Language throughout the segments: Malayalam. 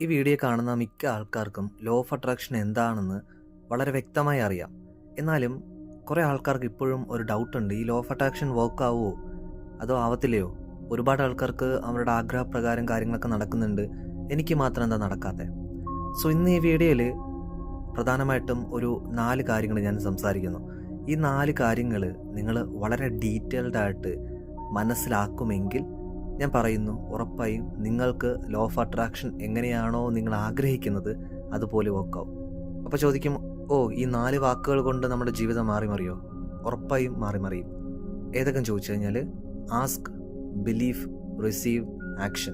ഈ വീഡിയോ കാണുന്ന മിക്ക ആൾക്കാർക്കും ലോ ഓഫ് അട്രാക്ഷൻ എന്താണെന്ന് വളരെ വ്യക്തമായി അറിയാം. എന്നാലും കുറേ ആൾക്കാർക്ക് ഇപ്പോഴും ഒരു ഡൗട്ട് ഉണ്ട്. ഈ ലോ ഓഫ് അട്രാക്ഷൻ വർക്ക് ആവുമോ അതോ ആവത്തില്ലയോ? ഒരുപാട് ആൾക്കാർക്ക് അവരുടെ ആഗ്രഹപ്രകാരം കാര്യങ്ങളൊക്കെ നടക്കുന്നുണ്ട്. എനിക്ക് മാത്രം എന്താ നടക്കാത്തത് സോ ഇന്ന് ഈ വീഡിയോയിൽ പ്രധാനമായിട്ടും ഒരു നാല് കാര്യങ്ങൾ ഞാൻ സംസാരിക്കുന്നു. ഈ നാല് കാര്യങ്ങൾ നിങ്ങൾ വളരെ ഡീറ്റെയിൽഡായിട്ട് മനസ്സിലാക്കുമെങ്കിൽ ഞാൻ പറയുന്നു ഉറപ്പായും നിങ്ങൾക്ക് ലോ ഓഫ് അട്രാക്ഷൻ എങ്ങനെയാണോ നിങ്ങൾ ആഗ്രഹിക്കുന്നത് അതുപോലെ വർക്കാവും അപ്പോൾ ചോദിക്കും ഓ ഈ നാല് വാക്കുകൾ കൊണ്ട് നമ്മുടെ ജീവിതം മാറി മറിയോ ഉറപ്പായും മാറി മറിയും ഏതൊക്കെ ചോദിച്ചു കഴിഞ്ഞാൽ ആസ്ക് ബിലീഫ് റിസീവ് ആക്ഷൻ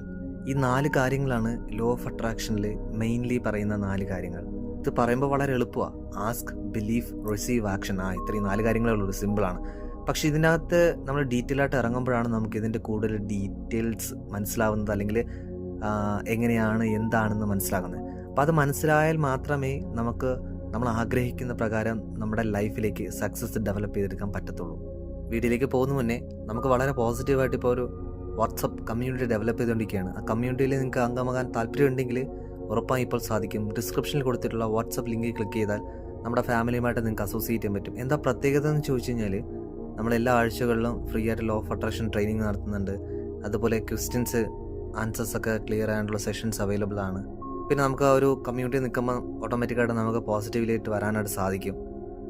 ഈ നാല് കാര്യങ്ങളാണ് ലോ ഓഫ് അട്രാക്ഷനിൽ മെയിൻലി പറയുന്ന നാല് കാര്യങ്ങൾ. ഇത് പറയുമ്പോൾ വളരെ എളുപ്പമാണ് ആസ്ക് ബിലീഫ് റിസീവ് ആക്ഷൻ ആ ഇത്രയും നാല് കാര്യങ്ങളേ ഉള്ളൂ സിമ്പിളാണ്. പക്ഷെ ഇതിനകത്ത് നമ്മൾ ഡീറ്റെയിൽ ആയിട്ട് ഇറങ്ങുമ്പോഴാണ് നമുക്ക് ഇതിന്റെ കൂടുതൽ ഡീറ്റെയിൽസ് മനസ്സിലാവുന്നത് അല്ലെങ്കിൽ എങ്ങനെയാണ് എന്താണെന്ന് മനസ്സിലാകുന്നത്. അപ്പം അത് മനസ്സിലായാൽ മാത്രമേ നമുക്ക് നമ്മൾ ആഗ്രഹിക്കുന്ന പ്രകാരം നമ്മുടെ ലൈഫിലേക്ക് സക്സസ് ഡെവലപ്പ് ചെയ്തെടുക്കാൻ പറ്റത്തുള്ളൂ. വീട്ടിലേക്ക് പോകുന്ന മുന്നേ നമുക്ക് വളരെ പോസിറ്റീവായിട്ട് ഇപ്പോൾ ഒരു വാട്സപ്പ് കമ്മ്യൂണിറ്റി ഡെവലപ്പ് ചെയ്തുകൊണ്ടിരിക്കുകയാണ്. ആ കമ്മ്യൂണിറ്റിയിൽ നിങ്ങൾക്ക് അംഗമാകാൻ താല്പര്യമുണ്ടെങ്കിൽ ഉറപ്പായി ഇപ്പോൾ സാധിക്കും. ഡിസ്ക്രിപ്ഷനിൽ കൊടുത്തിട്ടുള്ള വാട്സപ്പ് ലിങ്കിൽ ക്ലിക്ക് ചെയ്താൽ നമ്മുടെ ഫാമിലിയുമായിട്ട് നിങ്ങൾക്ക് അസോസിയേറ്റ് ചെയ്യാൻ പറ്റും. എന്താ പ്രത്യേകത എന്ന് ചോദിച്ചു കഴിഞ്ഞാൽ നമ്മൾ എല്ലാ ആഴ്ചകളിലും ഫ്രീ ആയിട്ട് ലോ ഓഫ് അട്രാക്ഷൻ ട്രെയിനിങ് നടത്തുന്നുണ്ട്. അതുപോലെ ക്വസ്റ്റ്യൻസ് ആൻസേഴ്സ് ഒക്കെ ക്ലിയർ ആയിട്ടുള്ള സെഷൻസ് അവൈലബിൾ ആണ്. പിന്നെ നമുക്ക് ആ ഒരു കമ്മ്യൂണിറ്റി നിൽക്കുമ്പോൾ ഓട്ടോമാറ്റിക്കായിട്ട് നമുക്ക് പോസിറ്റീവിലായിട്ട് വരാനായിട്ട് സാധിക്കും.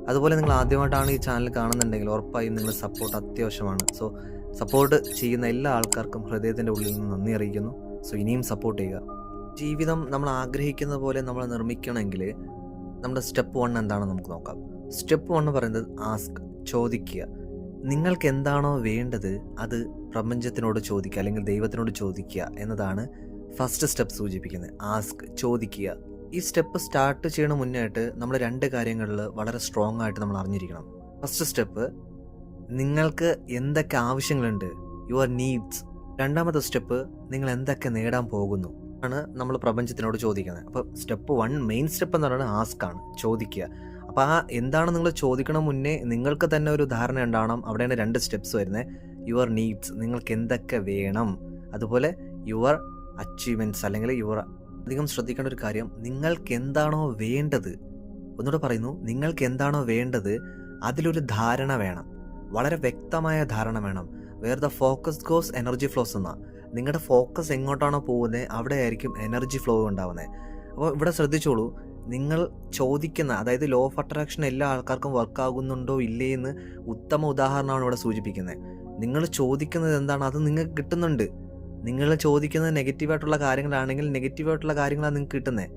അതുപോലെ നിങ്ങൾ ആദ്യമായിട്ടാണ് ഈ ചാനൽ കാണുന്നുണ്ടെങ്കിൽ ഉറപ്പായും നിങ്ങൾ സപ്പോർട്ട് അത്യാവശ്യമാണ്. സോ സപ്പോർട്ട് ചെയ്യുന്ന എല്ലാ ആൾക്കാർക്കും ഹൃദയത്തിന്റെ ഉള്ളിൽ നിന്ന് നന്ദി അറിയിക്കുന്നു. സോ ഇനിയും സപ്പോർട്ട് ചെയ്യുക. ജീവിതം നമ്മൾ ആഗ്രഹിക്കുന്ന പോലെ നമ്മൾ നിർമ്മിക്കണമെങ്കിൽ നമ്മുടെ സ്റ്റെപ്പ് വൺ എന്താണെന്ന് നമുക്ക് നോക്കാം. സ്റ്റെപ്പ് വൺ പറയുന്നത് ആസ്ക് ചോദിക്കുക. നിങ്ങൾക്ക് എന്താണോ വേണ്ടത് അത് പ്രപഞ്ചത്തിനോട് ചോദിക്കുക അല്ലെങ്കിൽ ദൈവത്തിനോട് ചോദിക്കുക എന്നതാണ് ഫസ്റ്റ് സ്റ്റെപ്പ് സൂചിപ്പിക്കുന്നത്. ആസ്ക് ചോദിക്കുക. ഈ സ്റ്റെപ്പ് സ്റ്റാർട്ട് ചെയ്യണ മുന്നായിട്ട് നമ്മൾ രണ്ട് കാര്യങ്ങളിൽ വളരെ സ്ട്രോങ് ആയിട്ട് നമ്മൾ അറിഞ്ഞിരിക്കണം. ഫസ്റ്റ് സ്റ്റെപ്പ് നിങ്ങൾക്ക് എന്തൊക്കെ ആവശ്യങ്ങളുണ്ട്? യുവർ നീഡ്സ് രണ്ടാമത്തെ സ്റ്റെപ്പ് നിങ്ങൾ എന്തൊക്കെ നേടാൻ പോകുന്നു? ആണ് നമ്മൾ പ്രപഞ്ചത്തിനോട് ചോദിക്കുന്നത്. അപ്പോൾ സ്റ്റെപ്പ് വൺ മെയിൻ സ്റ്റെപ്പ് എന്ന് പറയുന്നത് ആസ്ക് ആണ് ചോദിക്കുക. അപ്പോൾ ആ എന്താണ് നിങ്ങൾ ചോദിക്കണ മുന്നേ നിങ്ങൾക്ക് തന്നെ ഒരു ധാരണ ഉണ്ടാവണം. അവിടെയാണ് രണ്ട് സ്റ്റെപ്സ് വരുന്നത് യുവർ നീഡ്സ് നിങ്ങൾക്ക് എന്തൊക്കെ വേണം? അതുപോലെ യുവർ അച്ചീവ്മെന്റ്സ് അല്ലെങ്കിൽ യുവർ അധികം ശ്രദ്ധിക്കേണ്ട ഒരു കാര്യം നിങ്ങൾക്ക് എന്താണോ വേണ്ടത് ഒന്നുകൂടെ പറയുന്നു നിങ്ങൾക്ക് എന്താണോ വേണ്ടത് അതിലൊരു ധാരണ വേണം. വളരെ വ്യക്തമായ ധാരണ വേണം. Where the focus goes energy flows എന്ന. നിങ്ങളുടെ ഫോക്കസ് എങ്ങോട്ടാണോ പോകുന്നത് അവിടെ ആയിരിക്കും എനർജി ഫ്ലോ ഉണ്ടാവുന്നത് അപ്പോൾ ഇവിടെ ശ്രദ്ധിച്ചോളൂ നിങ്ങൾ ചോദിക്കുന്ന അതായത് ലോ ഓഫ് അട്രാക്ഷൻ എല്ലാ ആൾക്കാർക്കും വർക്ക് ആകുന്നുണ്ടോ ഇല്ലേ എന്ന് ഉത്തമ ഉദാഹരണമാണ് ഇവിടെ സൂചിപ്പിക്കുന്നത്. നിങ്ങൾ ചോദിക്കുന്നത് എന്താണ്? അത് നിങ്ങൾക്ക് കിട്ടുന്നുണ്ട്. നിങ്ങൾ ചോദിക്കുന്നത് നെഗറ്റീവായിട്ടുള്ള കാര്യങ്ങളാണെങ്കിൽ നെഗറ്റീവായിട്ടുള്ള കാര്യങ്ങളാണ് നിങ്ങൾക്ക് കിട്ടുന്നത്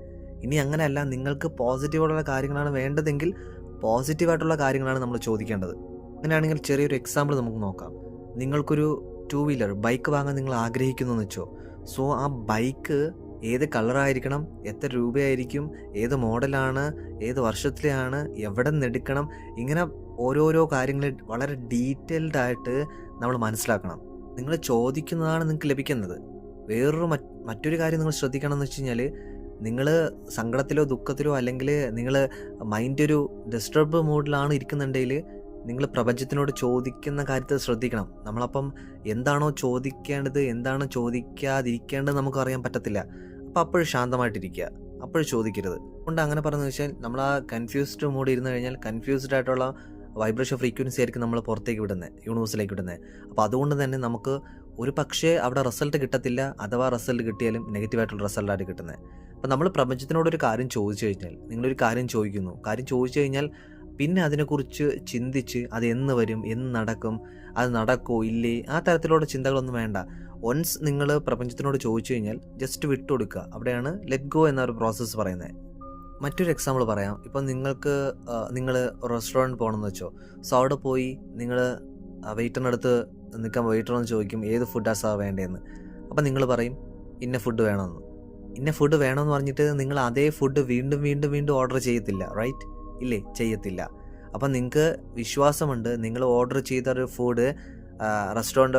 ഇനി അങ്ങനെയല്ല നിങ്ങൾക്ക് പോസിറ്റീവായിട്ടുള്ള കാര്യങ്ങളാണ് വേണ്ടതെങ്കിൽ പോസിറ്റീവായിട്ടുള്ള കാര്യങ്ങളാണ് നമ്മൾ ചോദിക്കേണ്ടത്. അങ്ങനെയാണെങ്കിൽ ചെറിയൊരു എക്സാമ്പിൾ നമുക്ക് നോക്കാം. നിങ്ങൾക്കൊരു ടൂ വീലർ ബൈക്ക് വാങ്ങാൻ നിങ്ങൾ ആഗ്രഹിക്കുന്നു എന്ന് വെച്ചോ. സോ ആ ബൈക്ക് ഏത് കളറായിരിക്കണം എത്ര രൂപയായിരിക്കും ഏത് മോഡലാണ് ഏത് വർഷത്തിലെയാണ് എവിടെ നിന്ന് എടുക്കണം ഇങ്ങനെ ഓരോരോ കാര്യങ്ങൾ വളരെ ഡീറ്റെയിൽഡ് ആയിട്ട് നമ്മൾ മനസ്സിലാക്കണം. നിങ്ങൾ ചോദിക്കുന്നതാണ് നിങ്ങൾക്ക് ലഭിക്കുന്നത്. വേറൊരു മറ്റൊരു കാര്യം നിങ്ങൾ ശ്രദ്ധിക്കണം എന്ന് വെച്ച് കഴിഞ്ഞാൽ നിങ്ങൾ സങ്കടത്തിലോ ദുഃഖത്തിലോ അല്ലെങ്കിൽ നിങ്ങൾ മൈൻഡ് ഒരു ഡിസ്റ്റർബ് മൂഡിലാണ് ഇരിക്കുന്നുണ്ടെങ്കിൽ നിങ്ങൾ പ്രപഞ്ചത്തിനോട് ചോദിക്കുന്ന കാര്യത്തിൽ ശ്രദ്ധിക്കണം. നമ്മളപ്പം എന്താണോ ചോദിക്കേണ്ടത് എന്താണോ ചോദിക്കാതിരിക്കേണ്ടത് നമുക്ക് അറിയാൻ പറ്റത്തില്ല. അപ്പോൾ അപ്പോഴും ശാന്തമായിട്ടിരിക്കുക അപ്പോഴും ചോദിക്കരുത്. അതുകൊണ്ട് അങ്ങനെ പറഞ്ഞു വെച്ചാൽ നമ്മൾ ആ കൺഫ്യൂസ്ഡ് മൂഡ് ഇരുന്ന് കഴിഞ്ഞാൽ കൺഫ്യൂസ്ഡ് ആയിട്ടുള്ള വൈബ്രേഷൻ ഫ്രീക്വൻസി ആയിരിക്കും നമ്മൾ പുറത്തേക്ക് വിടുന്നത് യൂണിവേഴ്സിലേക്ക് വിടുന്നത് അപ്പോൾ അതുകൊണ്ട് തന്നെ നമുക്ക് ഒരു പക്ഷേ അവിടെ റിസൾട്ട് കിട്ടത്തില്ല അഥവാ റിസൾട്ട് കിട്ടിയാലും നെഗറ്റീവായിട്ടുള്ള റിസൾട്ടായിട്ട് കിട്ടുന്നത് അപ്പോൾ നമ്മൾ പ്രപഞ്ചത്തിനോടൊരു കാര്യം ചോദിച്ചു കഴിഞ്ഞാൽ നിങ്ങളൊരു കാര്യം ചോദിക്കുന്നു. കാര്യം ചോദിച്ചു കഴിഞ്ഞാൽ പിന്നെ അതിനെക്കുറിച്ച് ചിന്തിച്ച് അത് എന്ന് വരും എന്ന് നടക്കും അത് നടക്കോ ഇല്ലേ? ആ തരത്തിലുള്ള ചിന്തകളൊന്നും വേണ്ട. ഒൻസ് നിങ്ങൾ പ്രപഞ്ചത്തിനോട് ചോദിച്ചു കഴിഞ്ഞാൽ ജസ്റ്റ് വിട്ടുകൊടുക്കുക. അവിടെയാണ് ലെറ്റ് ഗോ എന്നൊരു പ്രോസസ്സ് പറയുന്നത്. മറ്റൊരു എക്സാമ്പിൾ പറയാം. ഇപ്പം നിങ്ങൾക്ക് നിങ്ങൾ റെസ്റ്റോറന്റ് പോകണമെന്ന് വെച്ചോ. സോ അവിടെ പോയി നിങ്ങൾ വെയിറ്ററിനടുത്ത് നിൽക്കാൻ വെയിറ്ററെന്ന് ചോദിക്കും ഏത് ഫുഡാണ് സാർ വേണ്ടതെന്ന് അപ്പം നിങ്ങൾ പറയും ഇന്ന ഫുഡ് വേണമെന്ന് ഇന്ന ഫുഡ് വേണമെന്ന് പറഞ്ഞിട്ട് നിങ്ങൾ അതേ ഫുഡ് വീണ്ടും വീണ്ടും വീണ്ടും ഓർഡർ ചെയ്യത്തില്ല റൈറ്റ് ഇല്ലേ? ചെയ്യത്തില്ല. അപ്പം നിങ്ങൾക്ക് വിശ്വാസമുണ്ട്. നിങ്ങൾ ഓർഡർ ചെയ്ത ഒരു ഫുഡ് റെസ്റ്റോറന്റ്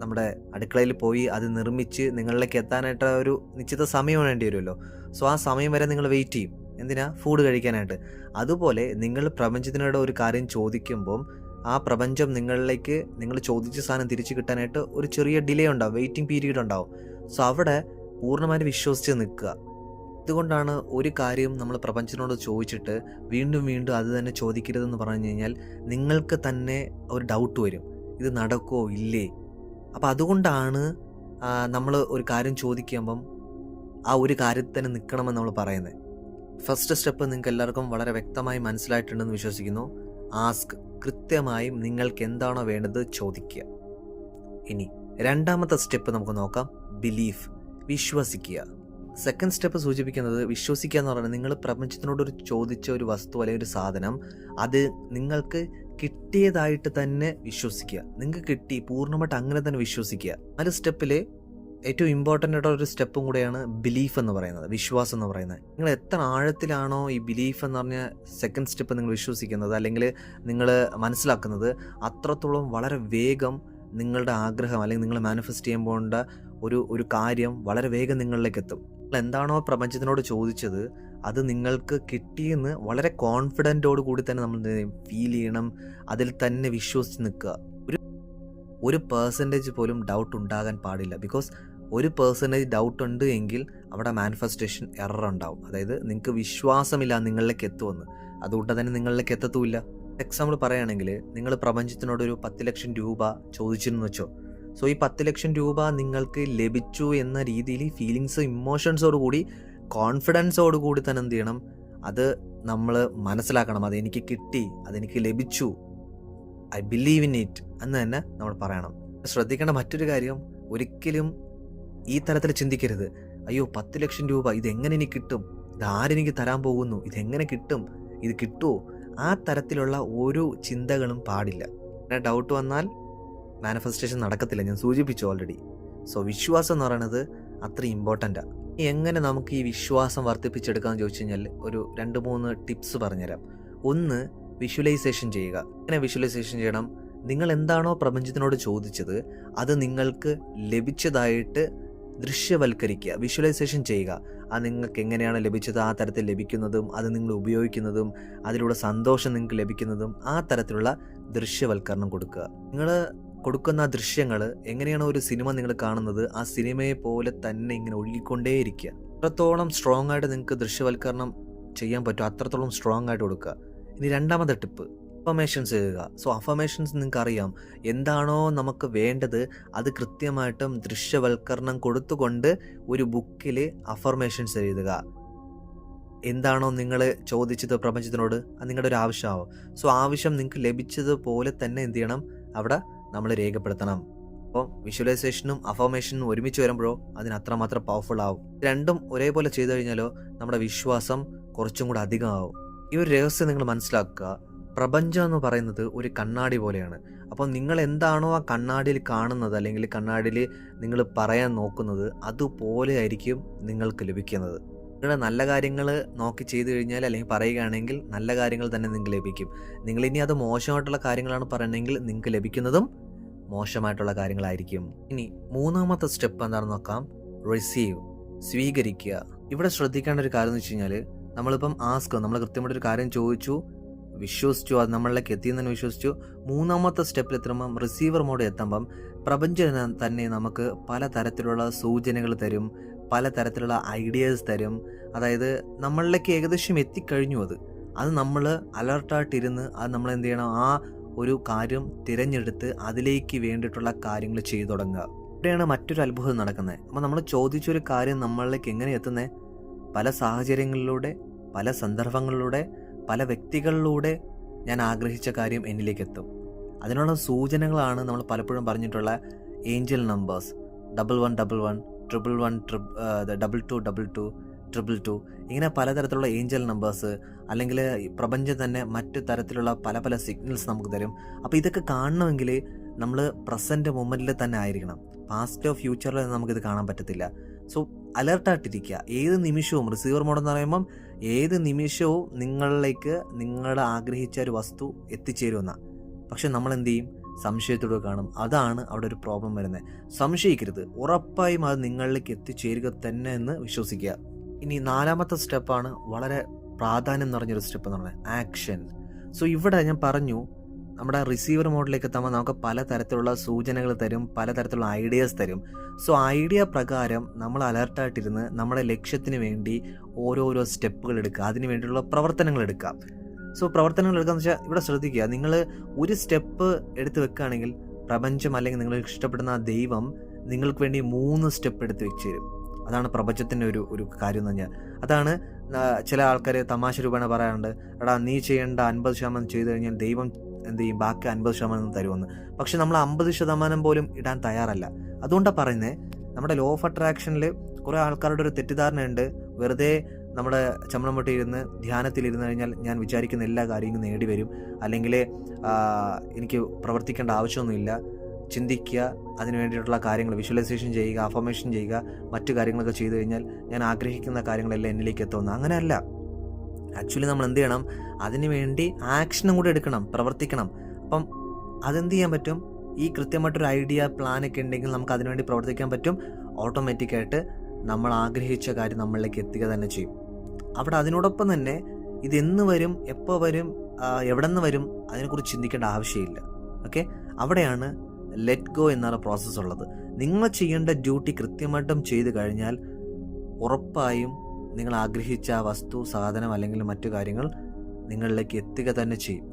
നമ്മുടെ അടുക്കളയിൽ പോയി അത് നിർമ്മിച്ച് നിങ്ങളിലേക്ക് എത്താനായിട്ട് ഒരു നിശ്ചിത സമയം വേണ്ടി വരുമല്ലോ. സോ ആ സമയം വരെ നിങ്ങൾ വെയിറ്റ് ചെയ്യും. എന്തിനാ? ഫുഡ് കഴിക്കാനായിട്ട്. അതുപോലെ നിങ്ങൾ പ്രപഞ്ചത്തിനോട് ഒരു കാര്യം ചോദിക്കുമ്പം ആ പ്രപഞ്ചം നിങ്ങളിലേക്ക് നിങ്ങൾ ചോദിച്ച സാധനം തിരിച്ചു കിട്ടാനായിട്ട് ഒരു ചെറിയ ഡിലേ ഉണ്ടാവും. വെയിറ്റിംഗ് പീരീഡ് ഉണ്ടാവും. സോ അവിടെ പൂർണമായിട്ട് വിശ്വസിച്ച് നിൽക്കുക. ഇതുകൊണ്ടാണ് ഒരു കാര്യം നമ്മൾ പ്രപഞ്ചത്തിനോട് ചോദിച്ചിട്ട് വീണ്ടും വീണ്ടും അത് തന്നെ ചോദിക്കരുതെന്ന് പറഞ്ഞു കഴിഞ്ഞാൽ നിങ്ങൾക്ക് തന്നെ ഒരു ഡൗട്ട് വരും. ഇത് നടക്കുമോ ഇല്ലേ? അപ്പം അതുകൊണ്ടാണ് നമ്മൾ ഒരു കാര്യം ചോദിക്കുമ്പം ആ ഒരു കാര്യത്തിൽ തന്നെ നിൽക്കണമെന്ന് നമ്മൾ പറയുന്നത്. ഫസ്റ്റ് സ്റ്റെപ്പ് നിങ്ങൾക്ക് എല്ലാവർക്കും വളരെ വ്യക്തമായി മനസ്സിലായിട്ടുണ്ടെന്ന് വിശ്വസിക്കുന്നു. ആസ്ക് കൃത്യമായും നിങ്ങൾക്ക് എന്താണോ വേണ്ടത് ചോദിക്കുക. ഇനി രണ്ടാമത്തെ സ്റ്റെപ്പ് നമുക്ക് നോക്കാം. ബിലീഫ് വിശ്വസിക്കുക. സെക്കൻഡ് സ്റ്റെപ്പ് സൂചിപ്പിക്കുന്നത് വിശ്വസിക്കുക എന്ന് പറയുന്നത് നിങ്ങൾ പ്രപഞ്ചത്തിനോട് ഒരു ചോദിച്ച ഒരു വസ്തു അല്ലെങ്കിൽ ഒരു സാധനം അത് നിങ്ങൾക്ക് കിട്ടിയതായിട്ട് തന്നെ വിശ്വസിക്കുക. നിങ്ങൾക്ക് കിട്ടി പൂർണമായിട്ട് അങ്ങനെ തന്നെ വിശ്വസിക്കുക. നാല് സ്റ്റെപ്പിൽ ഏറ്റവും ഇമ്പോർട്ടന്റ് ആയിട്ടുള്ള ഒരു സ്റ്റെപ്പും കൂടെയാണ് ബിലീഫ് എന്ന് പറയുന്നത് വിശ്വാസം എന്ന് പറയുന്നത്. നിങ്ങൾ എത്ര ആഴത്തിലാണോ ഈ ബിലീഫ് എന്ന് പറഞ്ഞ സെക്കൻഡ് സ്റ്റെപ്പ് നിങ്ങൾ വിശ്വസിക്കുന്നത് അല്ലെങ്കിൽ നിങ്ങൾ മനസ്സിലാക്കുന്നത് അത്രത്തോളം വളരെ വേഗം നിങ്ങളുടെ ആഗ്രഹം അല്ലെങ്കിൽ നിങ്ങൾ മാനിഫെസ്റ്റ് ചെയ്യാൻ പോകേണ്ട ഒരു ഒരു കാര്യം വളരെ വേഗം നിങ്ങളിലേക്ക് എത്തും. എന്താണോ പ്രപഞ്ചത്തിനോട് ചോദിച്ചത് അത് നിങ്ങൾക്ക് കിട്ടിയെന്ന് വളരെ കോൺഫിഡന്റോട് കൂടി തന്നെ നമ്മൾ ഫീൽ ചെയ്യണം. അതിൽ തന്നെ വിശ്വസിച്ച് നിൽക്കുക. ഒരു ഒരു പേഴ്സന്റേജ് പോലും ഡൗട്ട് ഉണ്ടാകാൻ പാടില്ല. ബിക്കോസ് ഒരു പേഴ്സന്റേജ് ഡൗട്ട് ഉണ്ട് എങ്കിൽ അവിടെ മാനിഫെസ്റ്റേഷൻ എറർ ഉണ്ടാവും. അതായത് നിങ്ങൾക്ക് വിശ്വാസമില്ല നിങ്ങളിലേക്ക് എത്തുമെന്ന്. അതുകൊണ്ട് തന്നെ നിങ്ങളിലേക്ക് എത്തത്തുമില്ല. എക്സാമ്പിൾ പറയുകയാണെങ്കിൽ നിങ്ങൾ പ്രപഞ്ചത്തിനോട് ഒരു പത്ത് ലക്ഷം രൂപ ചോദിച്ചിരുന്നു വെച്ചോ. സോ ഈ പത്ത് ലക്ഷം രൂപ നിങ്ങൾക്ക് ലഭിച്ചു എന്ന രീതിയിൽ ഫീലിങ്സ് ഇമോഷൻസോട് കൂടി കോൺഫിഡൻസോട് കൂടി തന്നെ എന്ത് ചെയ്യണം? അത് നമ്മൾ മനസ്സിലാക്കണം. അതെനിക്ക് കിട്ടി അതെനിക്ക് ലഭിച്ചു. ഐ ബിലീവ് ഇൻ ഇറ്റ് എന്ന് തന്നെ നമ്മൾ പറയണം. ശ്രദ്ധിക്കേണ്ട മറ്റൊരു കാര്യം ഒരിക്കലും ഈ തരത്തിൽ ചിന്തിക്കരുത്. അയ്യോ പത്ത് ലക്ഷം രൂപ ഇതെങ്ങനെ എനിക്ക് കിട്ടും? ഇതാരെനിക്ക് തരാൻ പോകുന്നു? ഇതെങ്ങനെ കിട്ടും? ഇത് കിട്ടുമോ ആ തരത്തിലുള്ള ഒരു ചിന്തകളും പാടില്ല. ഡൗട്ട് വന്നാൽ മാനിഫെസ്റ്റേഷൻ നടക്കത്തില്ല. ഞാൻ സൂചിപ്പിച്ചു ഓൾറെഡി സോ വിശ്വാസം എന്ന് പറയുന്നത് അത്ര ഇമ്പോർട്ടന്റാണ് എങ്ങനെ നമുക്ക് ഈ വിശ്വാസം വർദ്ധിപ്പിച്ചെടുക്കാമെന്ന് ചോദിച്ചു കഴിഞ്ഞാൽ ഒരു രണ്ട് മൂന്ന് ടിപ്സ് പറഞ്ഞുതരാം. ഒന്ന് വിഷ്വലൈസേഷൻ ചെയ്യുക. എങ്ങനെ വിഷ്വലൈസേഷൻ ചെയ്യണം. നിങ്ങൾ എന്താണോ പ്രപഞ്ചത്തിനോട് ചോദിച്ചത് അത് നിങ്ങൾക്ക് ലഭിച്ചതായിട്ട് ദൃശ്യവൽക്കരിക്കുക. വിഷ്വലൈസേഷൻ ചെയ്യുക. അത് നിങ്ങൾക്ക് എങ്ങനെയാണ് ലഭിച്ചത്? ആ തരത്തിൽ ലഭിക്കുന്നതും അത് നിങ്ങൾ ഉപയോഗിക്കുന്നതും അതിലൂടെ സന്തോഷം നിങ്ങൾക്ക് ലഭിക്കുന്നതും ആ തരത്തിലുള്ള ദൃശ്യവൽക്കരണം കൊടുക്കുക. നിങ്ങൾ കൊടുക്കുന്ന ദൃശ്യങ്ങൾ എങ്ങനെയാണ് ഒരു സിനിമ നിങ്ങൾ കാണുന്നത്? ആ സിനിമയെ പോലെ തന്നെ ഇങ്ങനെ ഒഴുകിക്കൊണ്ടേയിരിക്കുക. അത്രത്തോളം സ്ട്രോങ് ആയിട്ട് നിങ്ങൾക്ക് ദൃശ്യവൽക്കരണം ചെയ്യാൻ പറ്റും. അത്രത്തോളം സ്ട്രോങ് ആയിട്ട് കൊടുക്കുക. ഇനി രണ്ടാമത്തെ ടിപ്പ് അഫമേഷൻസ് ചെയ്യുക സോ അഫമേഷൻസ് നിങ്ങൾക്ക് അറിയാം എന്താണോ നമുക്ക് വേണ്ടത് അത് കൃത്യമായിട്ടും ദൃശ്യവൽക്കരണം കൊടുത്തുകൊണ്ട് ഒരു ബുക്കിൽ അഫർമേഷൻസ് എഴുതുക. എന്താണോ നിങ്ങൾ ചോദിച്ചത് പ്രപഞ്ചത്തിനോട്? അത് നിങ്ങളുടെ ഒരു ആവശ്യമാവും. സോ ആവശ്യം നിങ്ങൾക്ക് ലഭിച്ചതുപോലെ തന്നെ എന്ത് ചെയ്യണം? അവിടെ നമ്മൾ രേഖപ്പെടുത്തണം. അപ്പോൾ വിഷ്വലൈസേഷനും അഫോമേഷനും ഒരുമിച്ച് വരുമ്പോഴോ അതിന് അത്രമാത്രം പവർഫുൾ ആവും. രണ്ടും ഒരേപോലെ ചെയ്തു കഴിഞ്ഞാലോ നമ്മുടെ വിശ്വാസം കുറച്ചും കൂടെ അധികമാവും. ഈ ഒരു രഹസ്യം നിങ്ങൾ മനസ്സിലാക്കുക. പ്രപഞ്ചം എന്ന് പറയുന്നത് ഒരു കണ്ണാടി പോലെയാണ്. അപ്പോൾ നിങ്ങൾ എന്താണോ ആ കണ്ണാടിയിൽ കാണുന്നത് അല്ലെങ്കിൽ കണ്ണാടിയിൽ നിങ്ങൾ പറയാൻ നോക്കുന്നത് അതുപോലെ ആയിരിക്കും നിങ്ങൾക്ക് ലഭിക്കുന്നത്. നിങ്ങളുടെ നല്ല കാര്യങ്ങൾ നോക്കി ചെയ്തു കഴിഞ്ഞാൽ അല്ലെങ്കിൽ പറയുകയാണെങ്കിൽ നല്ല കാര്യങ്ങൾ തന്നെ നിങ്ങൾക്ക് ലഭിക്കും. നിങ്ങൾ ഇനി അത് മോശമായിട്ടുള്ള കാര്യങ്ങളാണ് പറയണമെങ്കിൽ നിങ്ങൾക്ക് ലഭിക്കുന്നതും മോശമായിട്ടുള്ള കാര്യങ്ങളായിരിക്കും. ഇനി മൂന്നാമത്തെ സ്റ്റെപ്പ് എന്താണെന്ന് നോക്കാം. റിസീവ് സ്വീകരിക്കുക. ഇവിടെ ശ്രദ്ധിക്കേണ്ട ഒരു കാര്യം എന്ന് വെച്ച് കഴിഞ്ഞാൽ നമ്മളിപ്പം ആസ്ക് നമ്മൾ കൃത്യമായിട്ട് ഒരു കാര്യം ചോദിച്ചു വിശ്വസിച്ചു അത് നമ്മളിലേക്ക് എത്തിയെന്ന് തന്നെ വിശ്വസിച്ചു. മൂന്നാമത്തെ സ്റ്റെപ്പിൽ എത്തുമ്പം റിസീവർ മോഡ് എത്തുമ്പം പ്രപഞ്ചം തന്നെ നമുക്ക് പല തരത്തിലുള്ള സൂചനകൾ തരും പല തരത്തിലുള്ള ഐഡിയാസ് തരും. അതായത് നമ്മളിലേക്ക് ഏകദേശം എത്തിക്കഴിഞ്ഞു അത്. അത് നമ്മൾ അലർട്ടായിട്ടിരുന്ന് അത് നമ്മൾ എന്ത് ചെയ്യണം? ആ ഒരു കാര്യം തിരഞ്ഞെടുത്ത് അതിലേക്ക് വേണ്ടിയിട്ടുള്ള കാര്യങ്ങൾ ചെയ്തു തുടങ്ങുക. ഇവിടെയാണ് മറ്റൊരു അത്ഭുതം നടക്കുന്നത്. അപ്പോൾ നമ്മൾ ചോദിച്ചൊരു കാര്യം നമ്മളിലേക്ക് എങ്ങനെ എത്തുന്നത് പല സാഹചര്യങ്ങളിലൂടെ പല സന്ദർഭങ്ങളിലൂടെ പല വ്യക്തികളിലൂടെ ഞാൻ ആഗ്രഹിച്ച കാര്യം എന്നിലേക്ക് എത്തും. അതിനുള്ള സൂചനകളാണ് നമ്മൾ പലപ്പോഴും പറഞ്ഞിട്ടുള്ള angel numbers. Double one double one triple one trip double two double two triple two ഇങ്ങനെ പലതരത്തിലുള്ള ഏഞ്ചൽ നമ്പേഴ്സ് അല്ലെങ്കിൽ പ്രപഞ്ചം തന്നെ മറ്റ് തരത്തിലുള്ള പല പല സിഗ്നൽസ് നമുക്ക് തരും. അപ്പോൾ ഇതൊക്കെ കാണണമെങ്കിൽ നമ്മൾ പ്രസന്റ് മൊമെന്റിൽ തന്നെ ആയിരിക്കണം. പാസ്റ്റോ ഫ്യൂച്ചറിൽ നമുക്കിത് കാണാൻ പറ്റത്തില്ല. സോ അലർട്ടായിട്ടിരിക്കുക ഏത് നിമിഷവും റിസീവർ മോഡ് എന്ന് പറയുമ്പം ഏത് നിമിഷവും നിങ്ങളിലേക്ക് നിങ്ങൾ ആഗ്രഹിച്ച ഒരു വസ്തു എത്തിച്ചേരുമെന്ന. പക്ഷെ നമ്മൾ എന്ത് ചെയ്യും? സംശയത്തോടെ കാണും. അതാണ് അവിടെ ഒരു പ്രോബ്ലം വരുന്നത്. സംശയിക്കരുത്. ഉറപ്പായും അത് നിങ്ങളിലേക്ക് എത്തിച്ചേരുക തന്നെ എന്ന് വിശ്വസിക്കുക. ഇനി നാലാമത്തെ സ്റ്റെപ്പാണ് വളരെ പ്രാധാന്യം നിറഞ്ഞൊരു സ്റ്റെപ്പ് എന്ന് പറഞ്ഞത് ആക്ഷൻ. സോ ഇവിടെ ഞാൻ പറഞ്ഞു നമ്മുടെ റിസീവർ മോഡിലേക്ക് എത്തുമ്പോൾ നമുക്ക് പലതരത്തിലുള്ള സൂചനകൾ തരും പലതരത്തിലുള്ള ഐഡിയാസ് തരും. സോ ഐഡിയ പ്രകാരം നമ്മൾ അലർട്ടായിട്ടിരുന്ന് നമ്മുടെ ലക്ഷ്യത്തിന് വേണ്ടി ഓരോരോ സ്റ്റെപ്പുകൾ എടുക്കുക അതിന് വേണ്ടിയുള്ള പ്രവർത്തനങ്ങൾ എടുക്കുക. സോ പ്രവർത്തനങ്ങൾ എടുക്കാന്ന് വെച്ചാൽ ഇവിടെ ശ്രദ്ധിക്കുക നിങ്ങൾ ഒരു സ്റ്റെപ്പ് എടുത്ത് വെക്കുകയാണെങ്കിൽ പ്രപഞ്ചം അല്ലെങ്കിൽ നിങ്ങൾ ഇഷ്ടപ്പെടുന്ന ദൈവം നിങ്ങൾക്ക് വേണ്ടി മൂന്ന് സ്റ്റെപ്പ് എടുത്ത് വെച്ച് തരും. അതാണ് പ്രപഞ്ചത്തിന്റെ ഒരു ഒരു കാര്യം എന്ന് പറഞ്ഞാൽ. അതാണ് ചില ആൾക്കാർ തമാശ രൂപേണ പറയാറുണ്ട് എടാ നീ ചെയ്യേണ്ട അൻപത് ശതമാനം ചെയ്തു കഴിഞ്ഞാൽ ദൈവം എന്ത് ചെയ്യും? ബാക്കി അൻപത് ശതമാനം തരുമെന്ന്. പക്ഷെ നമ്മൾ അമ്പത് ശതമാനം പോലും ഇടാൻ തയ്യാറല്ല. അതുകൊണ്ടാണ് പറയുന്നത് നമ്മുടെ ലോ ഓഫ് അട്രാക്ഷനിൽ കുറേ ആൾക്കാരുടെ ഒരു തെറ്റിദ്ധാരണയുണ്ട്. വെറുതെ നമ്മുടെ ചമ്മണം പൊട്ടി ഇരുന്ന് ധ്യാനത്തിലിരുന്ന് കഴിഞ്ഞാൽ ഞാൻ വിചാരിക്കുന്ന എല്ലാ കാര്യങ്ങളും നേടി വരും അല്ലെങ്കിൽ എനിക്ക് പ്രവർത്തിക്കേണ്ട ആവശ്യമൊന്നുമില്ല. ചിന്തിക്കുക അതിന് വേണ്ടിയിട്ടുള്ള കാര്യങ്ങൾ വിഷ്വലൈസേഷൻ ചെയ്യുക അഫർമേഷൻ ചെയ്യുക മറ്റു കാര്യങ്ങളൊക്കെ ചെയ്തു കഴിഞ്ഞാൽ ഞാൻ ആഗ്രഹിക്കുന്ന കാര്യങ്ങളെല്ലാം എന്നിലേക്ക് എത്തുമെന്ന്. അങ്ങനെയല്ല. ആക്ച്വലി നമ്മൾ എന്ത് ചെയ്യണം? അതിനുവേണ്ടി ആക്ഷനും കൂടി എടുക്കണം പ്രവർത്തിക്കണം. അപ്പം അതെന്ത് ചെയ്യാൻ പറ്റും? ഈ കൃത്യമായിട്ടൊരു ഐഡിയ പ്ലാനൊക്കെ ഉണ്ടെങ്കിൽ നമുക്ക് അതിനുവേണ്ടി പ്രവർത്തിക്കാൻ പറ്റും. ഓട്ടോമാറ്റിക്കായിട്ട് നമ്മൾ ആഗ്രഹിച്ച കാര്യം നമ്മളിലേക്ക് എത്തുക തന്നെ ചെയ്യും. അവിടെ അതിനോടൊപ്പം തന്നെ ഇത് എന്ന് വരും എപ്പോൾ വരും എവിടെ നിന്ന് വരും അതിനെക്കുറിച്ച് ചിന്തിക്കേണ്ട ആവശ്യമില്ല. ഓക്കെ അവിടെയാണ് ലെറ്റ് ഗോ എന്നാണ് പ്രോസസ്സ് ഉള്ളത്. നിങ്ങൾ ചെയ്യേണ്ട ഡ്യൂട്ടി കൃത്യമായിട്ടും ചെയ്തു കഴിഞ്ഞാൽ ഉറപ്പായും നിങ്ങൾ ആഗ്രഹിച്ച ആ വസ്തു സാധനം അല്ലെങ്കിൽ മറ്റു കാര്യങ്ങൾ നിങ്ങളിലേക്ക് എത്തുക തന്നെ ചെയ്യും.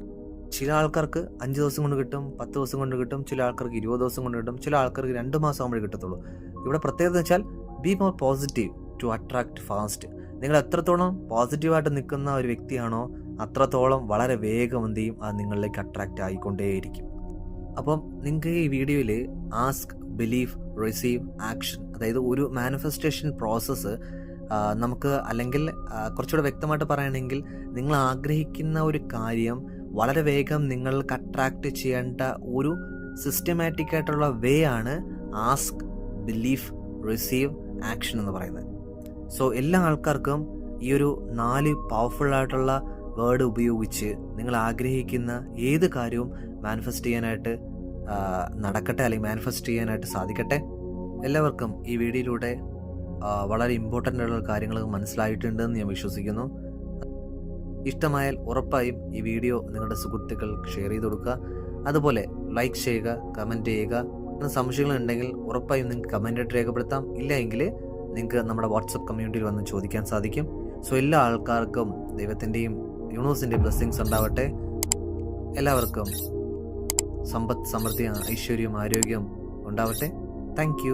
ചില ആൾക്കാർക്ക് അഞ്ച് ദിവസം കൊണ്ട് കിട്ടും പത്ത് ദിവസം കൊണ്ട് കിട്ടും ചില ആൾക്കാർക്ക് ഇരുപത് ദിവസം കൊണ്ട് കിട്ടും ചില ആൾക്കാർക്ക് രണ്ട് മാസം ആകുമ്പോഴേ കിട്ടത്തുള്ളൂ. ഇവിടെ പ്രത്യേകത എന്ന് വെച്ചാൽ be more positive to attract fast നിങ്ങൾ എത്രത്തോളം പോസിറ്റീവായിട്ട് നിൽക്കുന്ന ഒരു വ്യക്തിയാണോ അത്രത്തോളം വളരെ വേഗം എന്ത് ചെയ്യും അത് നിങ്ങളിലേക്ക് അട്രാക്റ്റ് ആയിക്കൊണ്ടേയിരിക്കും. അപ്പം നിങ്ങൾക്ക് ഈ വീഡിയോയിൽ ആസ്ക് ബിലീവ് റിസീവ് ആക്ഷൻ അതായത് ഒരു മാനിഫെസ്റ്റേഷൻ പ്രോസസ്സ് നമുക്ക് അല്ലെങ്കിൽ കുറച്ചുകൂടെ വ്യക്തമായിട്ട് പറയുകയാണെങ്കിൽ നിങ്ങൾ ആഗ്രഹിക്കുന്ന ഒരു കാര്യം വളരെ വേഗം നിങ്ങൾക്ക് അട്രാക്റ്റ് ചെയ്യേണ്ട ഒരു സിസ്റ്റമാറ്റിക് ആയിട്ടുള്ള വേ ആണ് ആസ്ക് ബിലീഫ് റിസീവ് ആക്ഷൻ എന്ന് പറയുന്നത്. സോ എല്ലാ ആൾക്കാർക്കും ഈ ഒരു നാല് പവർഫുൾ ആയിട്ടുള്ള വേർഡ് ഉപയോഗിച്ച് നിങ്ങൾ ആഗ്രഹിക്കുന്ന ഏത് കാര്യവും മാനിഫെസ്റ്റ് ചെയ്യാനായിട്ട് നടക്കട്ടെ അല്ലെങ്കിൽ മാനിഫെസ്റ്റ് ചെയ്യാനായിട്ട് സാധിക്കട്ടെ. എല്ലാവർക്കും ഈ വീഡിയോയിലൂടെ വളരെ ഇമ്പോർട്ടന്റ് ആയിട്ടുള്ള കാര്യങ്ങൾ മനസ്സിലായിട്ടുണ്ടെന്ന് ഞാൻ വിശ്വസിക്കുന്നു. ഇഷ്ടമായാൽ ഉറപ്പായും ഈ വീഡിയോ നിങ്ങളുടെ സുഹൃത്തുക്കൾ ഷെയർ ചെയ്ത് കൊടുക്കുക. അതുപോലെ ലൈക്ക് ചെയ്യുക കമന്റ് ചെയ്യുക. ഉണ്ടെങ്കിൽ ഉറപ്പായും നിങ്ങൾക്ക് കമന്റായിട്ട് രേഖപ്പെടുത്താം. ഇല്ല എങ്കിൽ നിങ്ങൾക്ക് നമ്മുടെ വാട്സപ്പ് കമ്മ്യൂണിറ്റിയിൽ വന്ന് ചോദിക്കാൻ സാധിക്കും. സോ എല്ലാ ആൾക്കാർക്കും ദൈവത്തിന്റെയും യൂണിവേഴ്സിന്റെയും ബ്ലെസ്സിങ്സ് ഉണ്ടാവട്ടെ. എല്ലാവർക്കും സമ്പത്ത് സമൃദ്ധി ഐശ്വര്യം ആരോഗ്യം ഉണ്ടാവട്ടെ. താങ്ക്